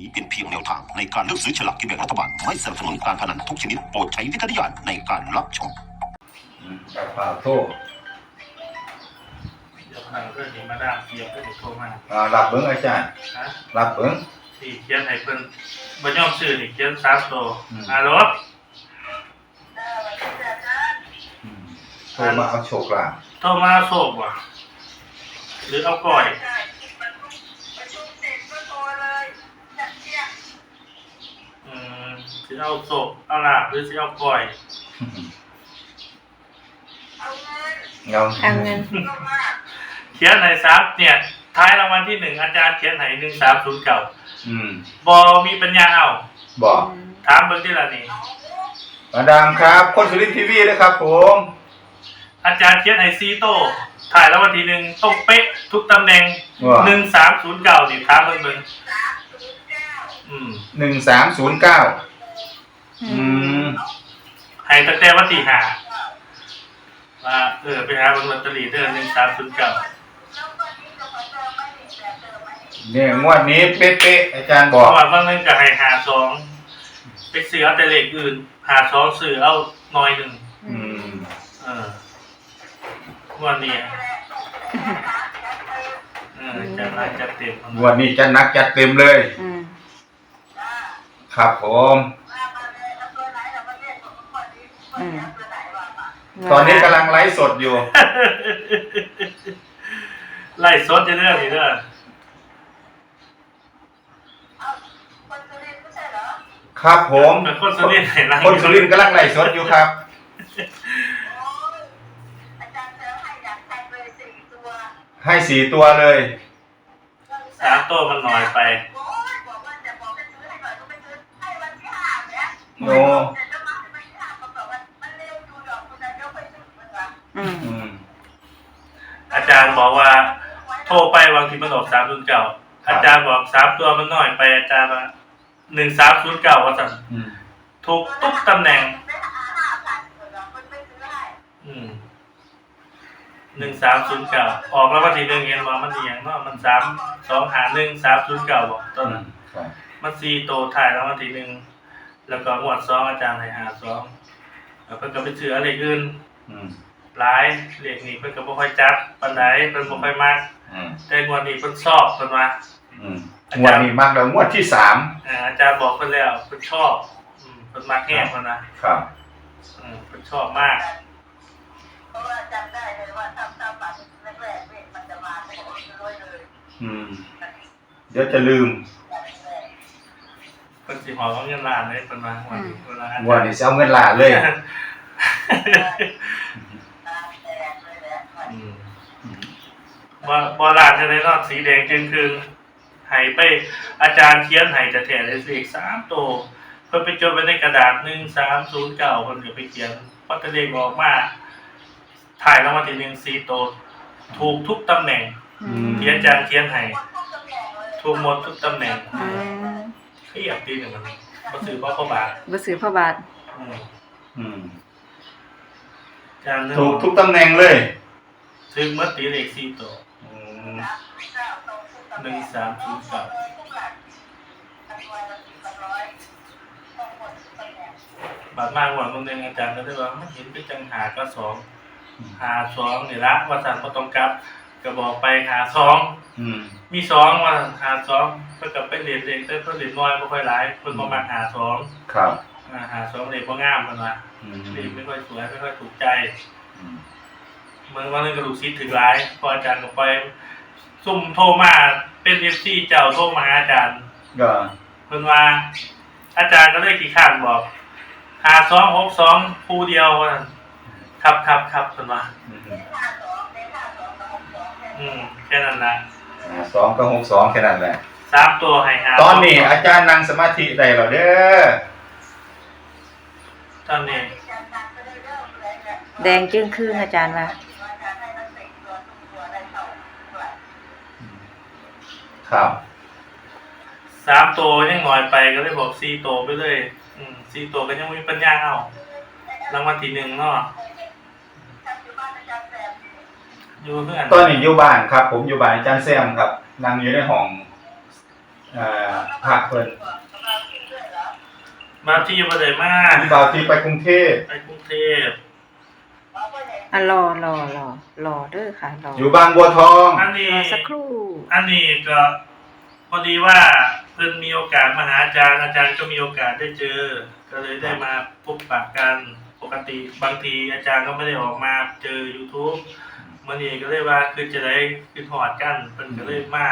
นี้เป็นเพียงแนวทางในการเลือกซื้อฉลากกินแบ่งรัฐบาล ไม่สนับสนุนการพนันทุกชนิดโปรดใช้วิจารณญาณในการรับชมอืมกับข่าวโทษเดี๋ยวทางเพื่อนนี่มาดามเกียร์เพื่อนนี่โทรมาอ่ารับเบิ้งอาจารย์ฮะรับเบิ้งที่เขียนให้เพิ่นบ่ยอมซื้อนี่เขียนสามตัวอืมฮัลโหลอืมโทรมาเอาโชคลาภโทรมาโศกว่ะหรือเอาก่อย เอาโศกเอาลาบหรือสิเอาก่อยเงาเอาเงินเขียนให้ซับเนี่ย ท้ายรางวัลที่หนึ่งอาจารย์เขียนให้หนึ่งสามศูนย์เก่าอืมบอมีปัญญาเอาบอกถามเบิ่งที่ละนี่มาดามครับ คนสุรินทร์ทีวีเลยครับผม อาจารย์เขียนให้ซีโต้ถ่ายรางวัลที่หนึ่งต้องเป๊ะทุกตำแหน่งว่าหนึ่งสามศูนย์เก่านี่ถามเบิ่งเบิ่งอืมหนึ่งสามศูนย์เก้า อืมให้ตั้งแต่วันที่ห้าว่าเออไปหาเบิ่งลอตเตอรี่เด้อหนึ่งสามศูนย์เก้าเนี่ยงวดนี้เป๊ะๆอาจารย์บเพอก ราะว่าบางนึงก็ให้หาสองไปซื้อเอาแต่เลขอื่น หาสองซื้อเอาหน่อยหนึ่งอืมเออวันนี้เออจะมาจัดเต็มงวดนี้จะนักจัดเต็มเลย อืมครับผม อืมตอนนี้กำลังไลฟ์สดอยู่ ไล่สดจะเรื่องนี้เด้อครับผม เป็นคนสุรินทร์ไหนล่ะคนสุรินทร์กำลังไลฟ์สดอยู่ครับ ให้สี่ตัวเลย สามตัวมันหน่อยไป โอ้ อืมอืม อาจารย์บอกว่า โทรไปบางทีมันออกสามศูนย์เก้าครับอาจารย์บอกสามตัวมันหน่อยไปอาจารย์ว่าหนึ่งสามศูนย์เก้าว่าสั่งอืมถูกทุกตำแหน่ง อืมหนึ่งสามศูนย์เก้าออกแล้ววันที่หนึ่งเห็นว่ามันเอียงเนาะมันสามสองหาหนึ่งสามศูนย์เก้าบอกตอนนั้น ครับมันซีโตถ่ายแล้ววันที่หนึ่ง แล้วก็หมวดสองอาจารย์ให้หาสองแล้วเพิ่นก็ไปเชื่ออะไรอื่นอืม หลายเลขนี้เพิ่นก็บ่ค่อยจับปานใดเพิ่นบ่ค่อยมักอืมแต่งวดนี้เพิ่นชอบเพิ่นว่าอืมงวดนี้มากแล้วงวดที่สามอ่าอาจารย์บอกเพิ่นแล้วเพิ่นชอบอืมเพิ่นมักแห้งเพิ่นนะครับ อืมเพิ่นชอบมากอืม เดี๋ยวจะลืมเพิ่นสิหอบเอาเงินล้านเลยเพิ่นว่าวันนี้เวลาอาจารย์ งวดนี้จะเอาเงินล้านเลยอืม บ่บ่ล้านจะได้เนอดสีแดงจึงคือให้ไปอาจารย์เขียนให้จะแทนเลขสามตัวเพิ่นไปจดไว้ในกระดาษ1309เพิ่นก็ไปเขียนพอตะเลขออกมาถ่ายรางวัลที่1 4ตัวถูกทุกตำแหน่งอืม ที่อาจารย์เขียนให้ถูกหมดทุกตำแหน่งอืมเครียดตีหนึ่งมันก็ซื้อพ่อพ่อบาทบ่ซื้อพ่อบาท อืมอืมอาจารย์นึงถูกทุกตำแหน่งเลย ซื้อเมื่อตีเลขสี่ตัวอืม หนึ่งสามศูนย์เก้าบาทมากกว่าคนหนึ่งอาจารย์ก็ได้ว่ามันเห็นเป็นจังหาก็สองหาสองนี่ละว่าสันก็ต้องกลับก็บอกไปหาสองอืมมีสองว่าหาสองเพื่อกับไปเรียนเองแต่เพื่อเรียนน้อยไม่ค่อยหลายคนมามาหาสองครับอ่าหาสองเด็กก็งามมันว่าอืมเด็กไม่ค่อยสวยไม่ค่อยถูกใจ อืมเมื่อวันนึงกระดูกซิดถึงร้ายพออาจารย์ก็ไปซุ่มโทรมาเป็นเอฟซีเจ้าโทรมาหาอาจารย์ก็เพิ่นว่า อาจารย์ก็เลยกี่ข้านบอกหาสองหกสองคู่เดียวว่าครับครับครับเพิ่นว่าอืมอืมแค่นั้นนะอ่าสองกับหกสองแค่นั้นแหละ สามตัวให้หาตอนนี้ อาจารย์นั่งสมาธิได้แล้วเด้อตอนนี้ แดงจึ้งครึ่งอาจารย์ว่า ครับสามตัวยังหน่อยไปก็เลยบอกสี่ตัวไปเลย อืมสี่ตัวก็ยังไม่มีปัญญาเอารางวัลที่หนึ่งเนาะอยู่เพื่อนตอนนี้อยู่บ้านครับ ผมอยู่บ้านอาจารย์แซมครับนั่งอยู่ในห้องอ่าพระเพิ่นมาที่ประเดี๋ยวมาพี่บ่าวที่ไปกรุงเทพไปกรุงเทพ อะรอรอรอรอเด้อค่ะรออยู่บางบัวทอง อันนี้ รอสักครู่ อันนี้ก็พอดีว่าเพิ่นมีโอกาสมาหาอาจารย์อาจารย์ก็มีโอกาสได้เจอ ก็เลยได้มาพบปะกันปกติบางทีอาจารย์ก็ไม่ได้ออกมาเจอ YouTube มื่อนี้ก็เลยว่าคือจะได้คือถอดกันเพิ่นก็เลยมา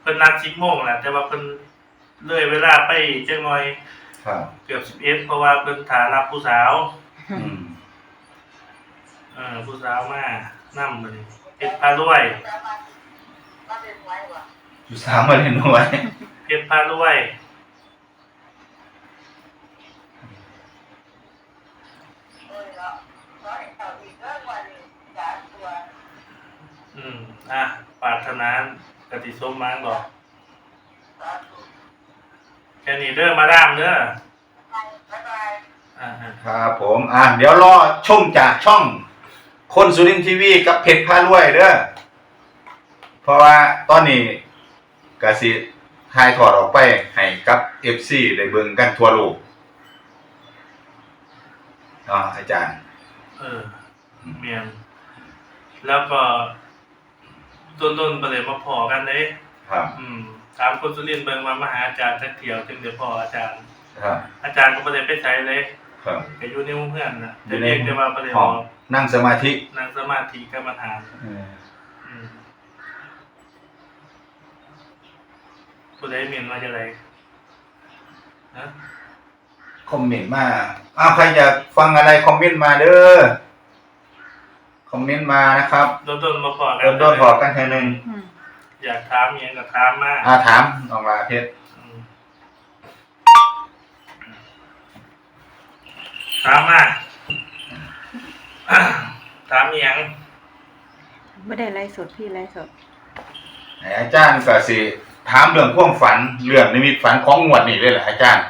เพิ่นนัด10โมงแหละแต่ว่าเพิ่นเลยเวลาไปจังหน่อยครับเกือบ11เพราะว่าเพิ่นถารับผู้สาว อืมเออผู้สาวมานํมื้อนี้เพชรพารวยอยู่สามมาเล่นหน่วยเพชรพารวยอืมอะปรารถนากติสมมางบอกแค่นี้เด้อมาดามเด้ออ่าครับผม อะ เดี๋ยวรอชมจากช่อง คนสุรินทร์ทีวีกับเพชรพารวยเด้อเพราะว่าตอนนี้กสิถ่ายถอดออกไปให้กับ FC ได้เบิ่งกันทั่วโลกเนาะอาจารย์ เออเมียนแล้วก็ต้นๆไปเลยมาพอกันเลยครับ อืมถามคนสุรินทร์เบิ่งมามาหาอาจารย์สักเที่ยวถึงเดี๋ยวพออาจารย์ ครับอาจารย์ก็ไม่ได้ไปใช้เลยครับก็อยู่ในหมู่เพื่อนนะอยู่จะในเรียกได้ว่าประเดี๋ยวห้อง นั่งสมาธินั่งสมาธิกรรมฐานเอออืมผู้ใดเมียนมาจะไรฮะคอมเมนต์มาอ้าวใครอยากฟังอะไรคอมเมนต์มาเด้อคอมเมนต์มานะครับโดนต้นมาพอกัเริ่มต้นพอกันแค่หนึ่งอืมอยากถามเมียงก็ถามมาอาถามน้องลาเพชรอืมถามมา ถามเมียงไม่ได้ไลฟ์สดพี่ไลฟ์สดไหนอาจารย์ก็สิ ถามเรื่องความฝัน เรื่องนิมิตฝันของงวดนี่เลยแหละอาจารย์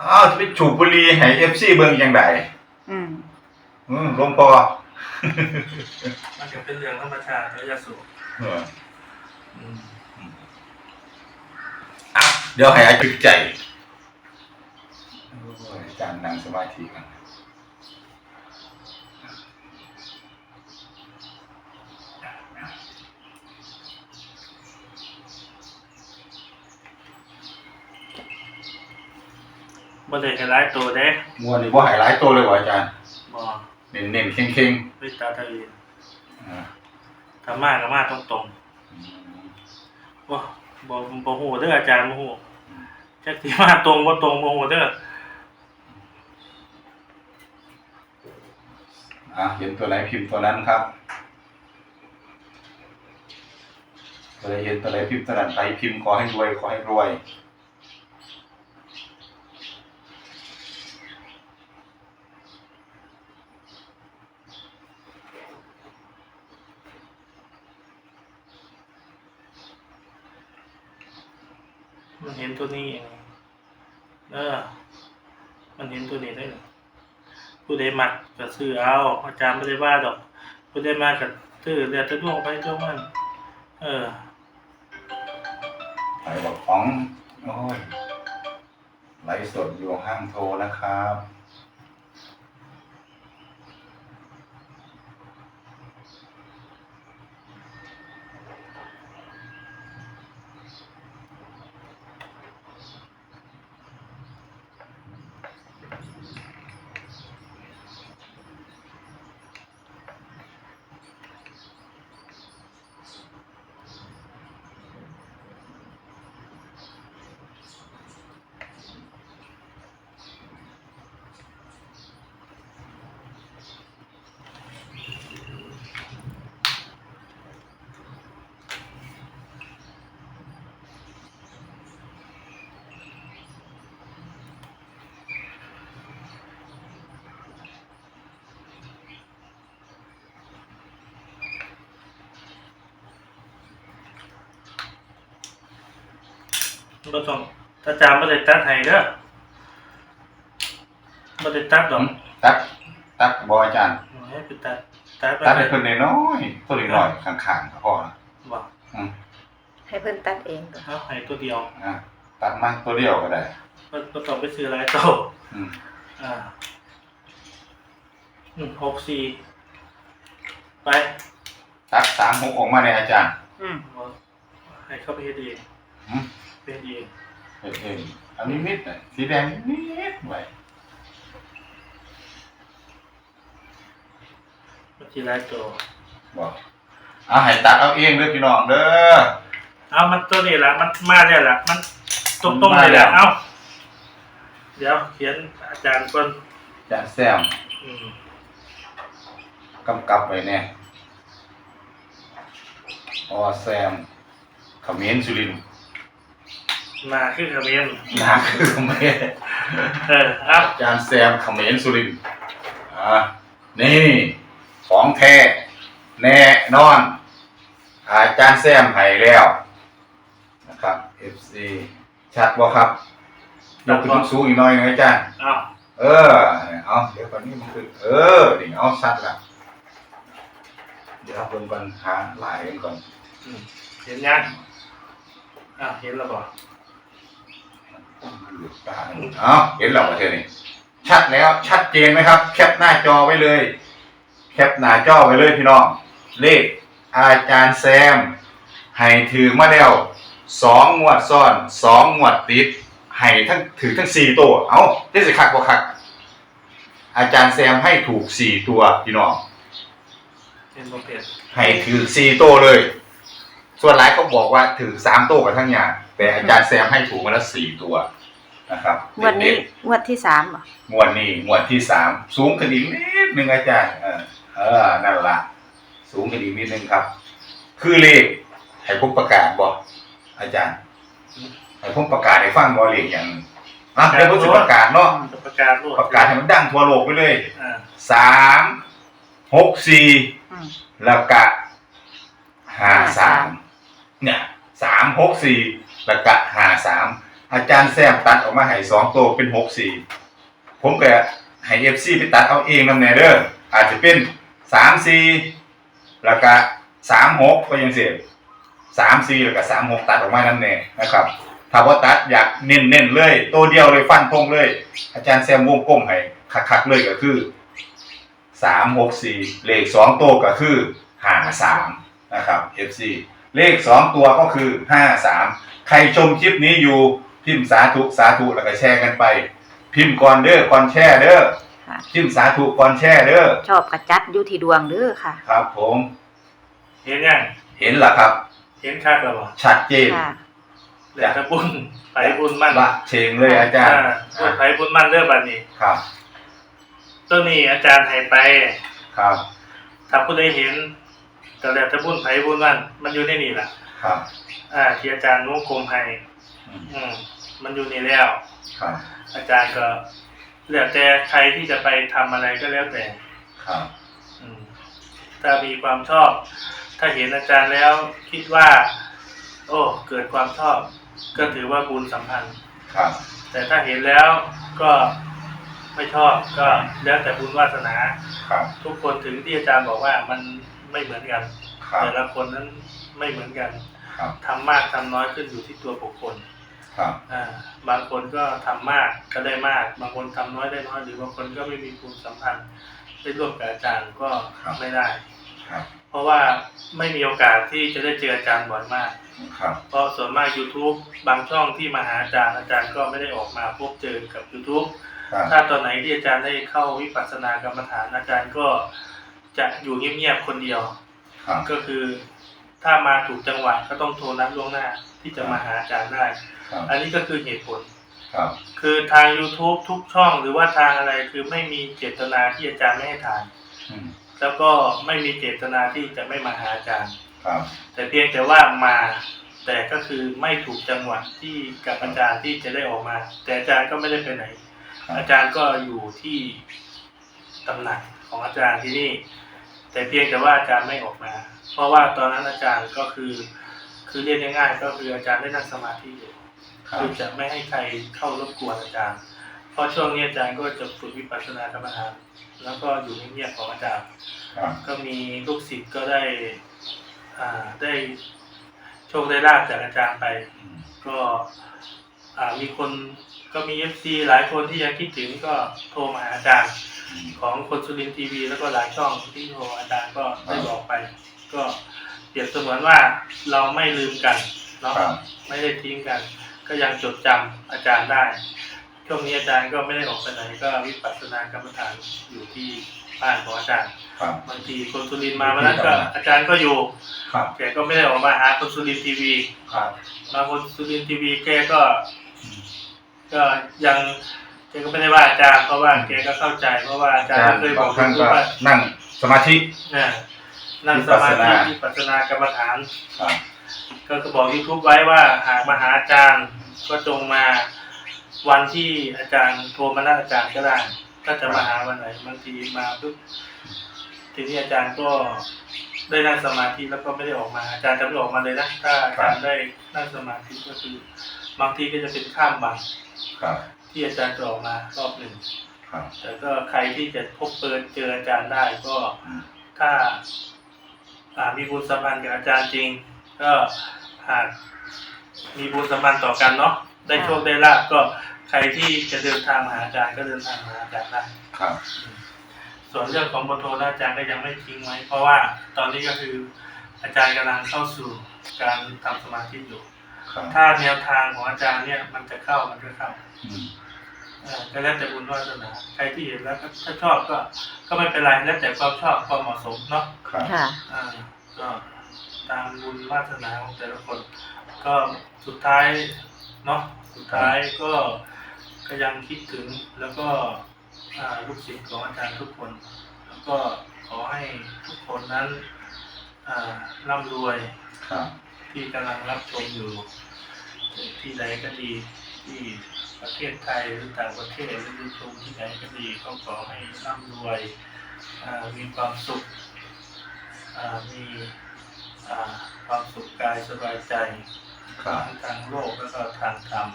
อ้าวจะไปจูบบุหรีให้เอฟซีเบิ่งยังไงอืมอืมหลวงพ่อ มันจะเป็นเรื่องธรรมชาติแล้วยาสูบเอออืมอะเดี๋ยวให้อาจารย์ใจโอ้ยอาจารย์นั่งสมาธิกัน บ่ได้ให้ร้ายตัวเด้งวดนี้บ่ใหายหลายตัวเลยว่ะอาจารย์บ่เน้นๆเข่งวิตาทะเลๆอ่าธรรมะกับมาตรงๆบ่บ่บ่ฮู้เด้ออาจารย์บ่ฮู้จักสิมาตรงบ่ตรงบ่ฮู้เด้ออะเห็นตัวไหนพิมพ์ตัวนั้นครับตัวไหนเห็นตัวไหนพิมพ์ตัวนั้นใครพิมพ์ขอให้รวยขอให้รวย มันเห็นตัวนี้เองเออ มันเห็นตัวนี้ได้เหรอผู้ ใดมักก็ซื้อเอาอาจารย์ไม่ได้ว่าดอกผู้ใดมาก็ซื้อเดี๋ยวจะดวงไปดวงมัน เออไอ้บอกของโอ้ยไลฟ์สดอยู่ห้างโทรนะครับ บ่ต้องอาจารย์บ่ได้ตัดให้เด้อบ่ได้ตัดดอกตักตักบออาจารย์ให้ไปตัดตัดไปตักให้เพิ่นน้อยๆตัวน้อยๆข้างๆก็พอละบ่อืมให้เพิ่นตัดเองตัวเอาให้ตัวเดียวอะตัดมาตัวเดียวก็ได้มันก็ต้องไปซื้อหลายโตอืมอ่าอืมหกสี่ไปตัดสามหกออกมาในยอาจารย์อืมเอาให้เข้าไปเฮ็ดเองอืม เป็นเองเห็นเองอันนี้นิดหน่อยสีแดงนิดไว้มันทีหลายโตบอกเอาให้ตัดเอาเองเด้อพี่น้องเด้อเอามันตัวนี้แหละมันมาเนี่ยแหละมันตรงมันตรงมาเลยแหละแล้วเอาเดี๋ยวเขียนอาจารย์ก่อนอาจารย์แซมอืมกำกับไว้แน่ออแซมเขมิ้นสุรินทร์ มาคือคอมเมนต์นะคือเขมิ้นเออเอาอาจารย์แซมเขมิ้นสุรินทร์อ่านี่ของแท้แน่นอน อาจารย์แซมให้แล้วนะครับ FC ชัดบ่ครับยกขึ้นสูงๆอีกหน่อยหนึงอาจารย์เอาเออ เอาเดี๋ยวก่อนนี้มันคือเออนี่เอาชัดละเดี๋ยวเบิ่งก่อนหาลายกันก่อน อืมเห็นยังอะเห็นแล้วบ่ หลุดตาเอาเห็นแล้วประเทศนี้ชัดแล้วชัดเจนไหมครับ แคปหน้าจอไว้เลย แคปหน้าจอไว้เลยพี่น้อง เลขอาจารย์แซมให้ถือมาแล้วสองงวดซ้อนสองงวดติดให้ทั้งถือทั้งสี่ตัว เอาเจ๊สิคักบ่คัก อาจารย์แซมให้ถูกสี่ตัวพี่น้องเห็นบ่เปลี่ยนให้ถือสี่โต้เลย ส่วนหลายเขาบอกว่าถือสามโต้กับทั้งอย่างแต่อาจารย์แซมให้ถูกมาแล้วสี่ตัวนะครับงวดนี้งวดที่สามบ่งวดนี้งวดที่สามสูงขึ้นอีกนิดนึงอาจารย์ เออเออนั่นละสูงขึ้นอีกนิดนึงครับ คือเลขให้ผมประกาศบอกอาจารย์ให้ผมประกาศให้ฟังบอเลขอย่างอะเดี๋ยวผมจะประกาศเนาะจะประกาศรูปประกาศให้มันดังทั่วโลกไปเลยอ่าสามหกสี่อืมแล้วก็ห้าสามเนี่ยสาม หกสี่แล้วก็หาสามอาจารย์แซมตัดออกมาให้สองตัวเป็นหกสี่ผมก็ให้เอฟซีไปตัดเอาเองนำแน่เด้ออาจจะเป็นสามสี่แล้วก็สามหกก็ยังเสียสามสี่แล้วก็สามหกตัดออกมานำแน่นะครับถ้าว่าตัดอยากเน้นเน้นๆเลย ตัวเดียวเลยฟันธงเลย อาจารย์แซมวงกลมให้คักๆเลยก็คือสามหกสี่เลขสองตัวก็คือห้าสามนะครับ FC เลขสองตัวก็คือห้าสามใครชมคลิปนี้อยู่พิมพ์สาธุสาธุแล้วก็แชร์กันไป พิมพ์ก่อนเด้อก่อนแชร์เด้อค่ะ พิมพ์สาธุก่อนแชร์เด้อชอบกระจัดอยู่ที่ดวงเด้อค่ะ ครับ ผมเห็นยังเห็นเหรอครับ เห็นคักแล้วบ่ชัดเจนค่ะ เหลือแต่บุญไผบุญมันละเชงเลยอาจารย์บุญไผบุญมันเด้อบัดนี้ ครับตัวนี้อาจารย์ให้ไป ครับ ถ้าผู้ใดเห็น ก็แล้วแต่บุญไผบุญมันมันอยู่ในนี่ล่ะครับ อ่าที่อาจารย์วงกลมให้อืมอืมมันอยู่นี่แล้ว ครับ อาจารย์ก็แล้วแต่ใครที่จะไปทำอะไรก็แล้วแต่ ครับ อืมถ้ามีความชอบ ถ้าเห็นอาจารย์แล้วคิดว่า โอ้ เกิดความชอบ ก็ถือว่าบุญสัมพันธ์ ครับ แต่ถ้าเห็นแล้วก็ไม่ชอบก็แล้วแต่บุญวาสนา ครับ ทุกคนถึงที่อาจารย์บอกว่ามัน ไม่เหมือนกัน ครับ แต่ละคนนั้นไม่เหมือนกันครับ ทำมากทำน้อยขึ้นอยู่ที่ตัวบุคคลครับ อ่าบางคนก็ทำมากก็ได้มาก บางคนทำน้อยได้น้อย หรือบางคนก็ไม่มีภูมิสัมพันธ์ได้ร่วมกับอาจารย์ก็ไม่ได้ ครับ เพราะว่าไม่มีโอกาสที่จะได้เจออาจารย์บ่อยมาก ครับ เพราะส่วนมาก YouTube บางช่องที่มาหาอาจารย์อาจารย์ก็ไม่ได้ออกมาพบเจอกับ YouTube ครับ ถ้าตอนไหนที่อาจารย์ได้เข้าวิปัสสนากรรมฐานอาจารย์ก็ จะอยู่เงียบๆคนเดียว ครับก็คือ ถ้ามาถูกจังหวะก็ต้องโทรนัดล่วงหน้าที่จะมาหาอาจารย์ได้ ครับอันนี้ก็คือเหตุผล ครับคือทาง YouTube ทุกช่องหรือว่าทางอะไรคือไม่มีเจตนาที่อาจารย์ไม่ให้ทาน อืมแล้วก็ไม่มีเจตนาที่จะไม่มาหาอาจารย์ ครับแต่เพียงแต่ว่ามาแต่ก็คือไม่ถูกจังหวะที่กับอาจารย์ที่จะได้ออกมา แต่อาจารย์ก็ไม่ได้ไปไหน ครับอาจารย์ก็อยู่ที่ตำหนักของอาจารย์ที่นี่ แต่เพียงแต่ว่าอาจารย์ไม่ออกมา เพราะว่าตอนนั้นอาจารย์ก็คือ คือเรียกง่ายๆก็คืออาจารย์ได้นั่งสมาธิอยู่ครับคือจะไม่ให้ใครเข้ารบกวนอาจารย์ เพราะช่วงนี้อาจารย์ก็จะฝึกวิปัสสนากรรมฐานแล้วก็อยู่เงียบๆของอาจารย์ครับก็มีลูกศิษย์ก็ได้อ่าได้โชคได้ลาบจากอาจารย์ไป ก็อ่ามีคนก็มีเอฟซีหลายคนที่ยังคิดถึงก็โทรมาหาอาจารย์ ของคนสุรินทร์ทีวี แล้วก็หลายช่องที่โทรอาจารย์ก็ได้บอกไป ก็เปรียบเสมือนว่าเราไม่ลืมกันเนาะครับไม่ได้ทิ้งกัน ก็ยังจดจำอาจารย์ได้ช่วงนี้อาจารย์ก็ไม่ได้ออกไปไหนก็วิปัสสนากรรมฐานอยู่ที่บ้านของอาจารย์ครับบางทีคนสุรินทร์มาวันนั้นก็อาจารย์ก็อยู่ครับแกก็ไม่ได้ออกมาหาคนสุรินทร์ทีวีครับมาคนสุรินทร์ทีวีแกก็ ก็ยัง แกก็ไม่ได้ว่าอาจารย์เพราะว่าแกก็เข้าใจ เพราะว่าอาจารย์ก็เคยบอกบางครั้งลูก็กว่านั่งสมาธิเนี่ยนั่งสมาธิที่ปัสสนากรรมฐาน ครับ ก็ก็บอกยูทูบไว้ว่าหากมาหาอาจารย์ก็จงมาวันที่อาจารย์โทรมานัดอาจารย์ก็ได้ก็จะมาหาวันไหนบางทีมาปุ๊บทีนี้อาจารย์ก็ได้นั่งสมาธิแล้วก็ไม่ได้ออกมา อาจารย์จะไม่ออกมาเลยนะถ้าอาจารย์ได้นั่งสมาธิก็คือบางทีก็จะเป็นข้ามบังครับ ที่อาจารย์จะออกมารอบหนึ่งครับ แต่ก็ใครที่จะพบเปิดเจออาจารย์ได้ก็อืมถ้าอ่ามีบุญสัมพันธ์กับอาจารย์จริง ก็หากมีบุญสัมพันธ์ต่อกันเนาะได้โชคได้ลาบก็ใครที่จะเดินทางมาหาอาจารย์ก็เดินทางมาหาอาจารย์ได้ ครับ ส่วนเรื่องของบทโทนะอาจารย์ก็ยังไม่ทิ้งไว้ เพราะว่าตอนนี้ก็คืออาจารย์กำลังเข้าสู่การทำสมาธิอยู่ ครับ ถ้าแนวทางของอาจารย์เนี่ยมันจะเข้ามันก็เข้าอืมเอ่อ ก็แล้วแต่บุญวาสนาใครที่เห็นแล้วก็ถ้าชอบก็ ก็ไม่เป็นไรแล้วแต่ความชอบความเหมาะสมเนาะครับค่ะ อ่าก็ตามบุญวาสนาของแต่ละคน ก็สุดท้ายเนาะสุดท้ายก็ก็ยังคิดถึงแล้วก็อ่าลูกศิษย์ของอาจารย์ทุกคน แล้วก็ขอให้ทุกคนนั้นอ่าร่ำรวยครับ ที่กำลังรับชมอยู่ ที่ใดก็ดีที่ ประเทศไทยหรือต่างประเทศหรือดูชมที่ไหนก็ดีก็ขอให้ร่ำรวยอ่ามีความสุขอ่ามีอ่าความสุขกายสบายใจครับทั้งทางโลกแล้วก็ทางธรรม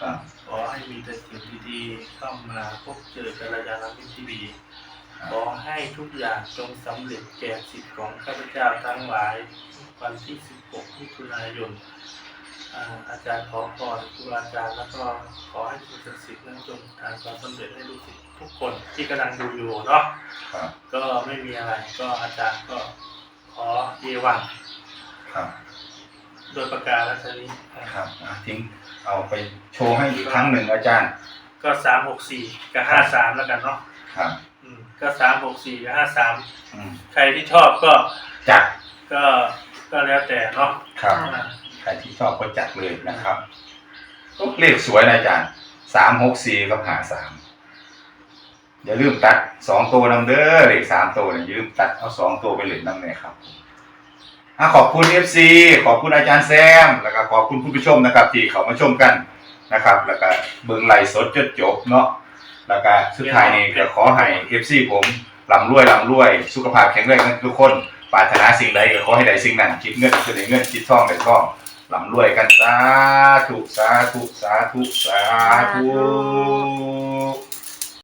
ครับขอให้มีแต่สิ่งดีๆเข้ามาพบเจอกัลยาณมิตรที่ดีขอให้ทุกอย่างจงสำเร็จแก่สิทธิ์ของข้าพเจ้าทั้งหลายวันที่ 16มิถุนายน อ่าอาจารย์ขอพรครูอาจารย์แล้วก็ขอให้สิ่งศักดิ์สิทธิ์นั้นจงทานความสำเร็จให้ลูกศิษย์ทุกคนที่กำลังดูอยู่เนาะครับก็ไม่มีอะไรก็อาจารย์ก็ขอเยวันครับโดยประกาศรัชนี้ครับอะทิ้งเอาไปโชว์ให้อีกครั้งหนึ่งอาจารย์ก็สามหกสี่กับห้าสามแล้วกันเนาะครับอืมก็สามหกสี่กับห้าสามอืมใครที่ชอบก็จัดก็ก็แล้วแต่เนาะครับ อ่า ใครที่ชอบก็จัดเลยนะครับเลขสวยนะอาจารย์สามหกสี่กับหาสามอย่าลืมตัดสองตัวนำเด้อเลขสามตัวเนี่ยอย่าลืมตัดเอาสองตัวไปเลยนำเลยครับอขอบคุณเอฟซีขอบคุณอาจารย์แซม แล้วก็ขอบคุณผู้ชมนะครับ ที่เขามาชมกันนะครับ แล้วก็เบิ่งไลฟ์สดจนจบเนาะแล้วก็สุดท้ายนี้ก็ขอให้เอฟซีผมรำรวยรำรวย สุขภาพแข็งแรงทุกคนปรารถนาสิ่งใดก็ขอให้ได้สิ่งนั้นคิดเงินจะได้เงินคิดทองได้ทอง ลำรวยกันสาธุสาธุสาธุสาธุ